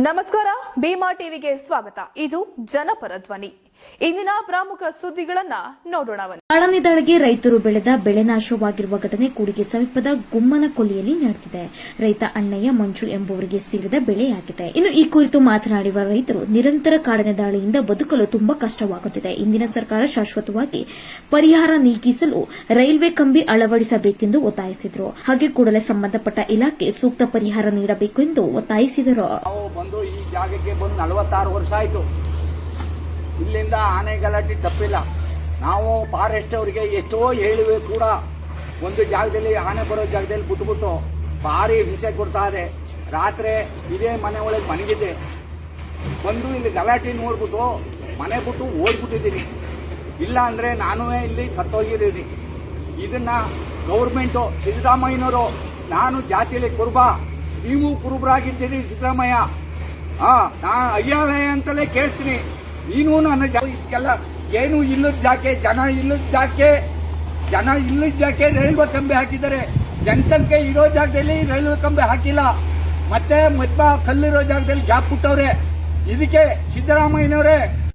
ನಮಸ್ಕಾರ ಭೀಮಾ ಟಿವಿಗೆ ಸ್ವಾಗತ. ಇದು ಜನಪರ ಧ್ವನಿ. ಇಂದಿನ ಪ್ರಮುಖ ಸುದ್ದಿಗಳನ್ನ ನೋಡೋಣ ಬನ್ನಿ. ಕಾಡಾನೆದಾಳಿಗೆ ರೈತರು ಬೆಳೆದ ಬೆಳೆ ನಾಶವಾಗಿರುವ ಘಟನೆ ಕೂಡಿಗೆ ಸಮೀಪದ ಗುಮ್ಮನಕೊಲ್ಲಿಯಲ್ಲಿ ನಡೆದಿದೆ. ರೈತ ಅಣ್ಣಯ್ಯ ಮಂಜು ಎಂಬುವರಿಗೆ ಸೇರಿದ ಬೆಳೆಯಾಗಿದೆ. ಇನ್ನು ಈ ಕುರಿತು ಮಾತನಾಡಿರುವ ರೈತರು ನಿರಂತರ ಕಾಡಾನೆ ದಾಳಿಯಿಂದ ಬದುಕಲು ತುಂಬಾ ಕಷ್ಟವಾಗುತ್ತಿದೆ. ಇಂದಿನ ಸರ್ಕಾರ ಶಾಶ್ವತವಾಗಿ ಪರಿಹಾರ ನೀಗಿಸಲು ರೈಲ್ವೆ ಕಂಬಿ ಅಳವಡಿಸಬೇಕೆಂದು ಒತ್ತಾಯಿಸಿದರು. ಹಾಗೆ ಕೂಡಲೇ ಸಂಬಂಧಪಟ್ಟ ಇಲಾಖೆ ಸೂಕ್ತ ಪರಿಹಾರ ನೀಡಬೇಕು ಎಂದು ಒತ್ತಾಯಿಸಿದರು ನಾವು ಬಂದು ಈ ಜಾಗಕ್ಕೆ ಬಂದು ನಲವತ್ತಾರು ವರ್ಷ ಆಯಿತು ಇಲ್ಲಿಂದ ಆನೆ ಗಲಾಟೆ ತಪ್ಪಿಲ್ಲ. ನಾವು ಫಾರೆಸ್ಟ್ ಅವರಿಗೆ ಎಷ್ಟೋ ಹೇಳುವೆ ಕೂಡ. ಒಂದು ಜಾಗದಲ್ಲಿ ಆನೆ ಬರೋ ಜಾಗದಲ್ಲಿ ಬಿಟ್ಬಿಟ್ಟು ಭಾರಿ ಹಿಂಸೆ ಕೊಡ್ತಾರೆ ರಾತ್ರಿ ಇದೇ ಮನೆ ಒಳಗೆ ಮನೆಗಿದೆ ಬಂದು ಇಲ್ಲಿ ಗಲಾಟೆ ನೋಡ್ಬಿಟ್ಟು ಮನೆ ಬಿಟ್ಟು ಓಡ್ಬಿಟ್ಟಿದ್ದೀನಿ. ಇಲ್ಲ ಅಂದ್ರೆ ನಾನೂ ಇಲ್ಲಿ ಸತ್ತೋಗಿದ್ದೀನಿ. ಇದನ್ನ ಗೌರ್ಮೆಂಟು ಸಿದ್ದರಾಮಯ್ಯನವರು, ನಾನು ಜಾತಿಯಲ್ಲಿ ಕುರುಬ, ನೀವು ಕುರುಬರಾಗಿದ್ದೀರಿ ಸಿದ್ದರಾಮಯ್ಯ. ಹಾಂ ನಾನು ಅಯ್ಯಾಲಯ ಅಂತಲೇ ಕೇಳ್ತೀನಿ. ನೀನು ನನ್ನ ಜಾಗಕ್ಕೆಲ್ಲ ಏನು ಇಲ್ಲದ ಜಾಕೆ, ಜನ ಇಲ್ಲದ ಜಾಕೆ, ಜನ ಇಲ್ಲದ ಜಾಕೆ ರೈಲ್ವೆ ಕಂಬಿ ಹಾಕಿದ್ದಾರೆ. ಜನಸಂಖ್ಯೆ ಇರೋ ಜಾಗದಲ್ಲಿ ರೈಲ್ವೆ ಕಂಬಿ ಹಾಕಿಲ್ಲ. ಮತ್ತೆ ಮಧ್ಯ ಕಲ್ಲಿರೋ ಜಾಗದಲ್ಲಿ ಗ್ಯಾಪ್ ಬಿಟ್ಟವ್ರೆ ಇದಕ್ಕೆ ಸಿದ್ದರಾಮಯ್ಯನವರೇ.